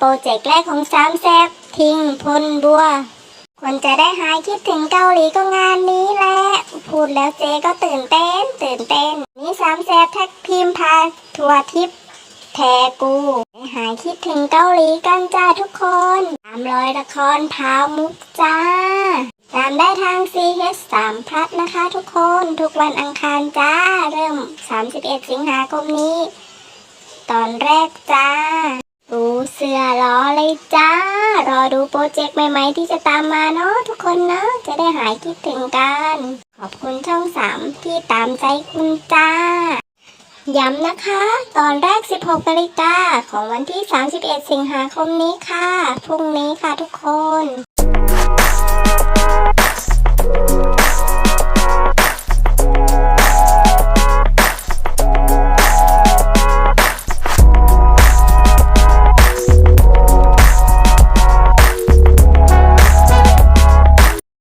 โปรเจกต์แรกของสามแซบทิ้งพลบัว คนจะได้หายคิดถึงเกาหลีก็งานนี้แหละ พูดแล้วเจก็ตื่นเต้น ตื่นเต้น นี่สามแซบแท็กพิมพ์พาทัวร์ทิปแทกูหายคิดถึงเกาหลีกันจ้าทุกคนตามรอยละครพามุกจ้า ตามได้ทาง CH 3พลัดนะคะทุกคนทุกวันอังคารจ้า เริ่ม 31 สิงหาคมนี้ ตอนแรกจ้า เสื้อรอเลยจ้า รอดูโปรเจกต์ใหม่ ๆ ที่จะตามมาเนาะทุกคนเนาะจะได้หายคิดถึงกัน ขอบคุณช่องสามที่ตามใจคุณจ้า ย้ำนะคะ ตอนแรก 16นาฬิกาของวันที่ 31 สิงหาคมนี้ค่ะ พรุ่งนี้ค่ะทุกคน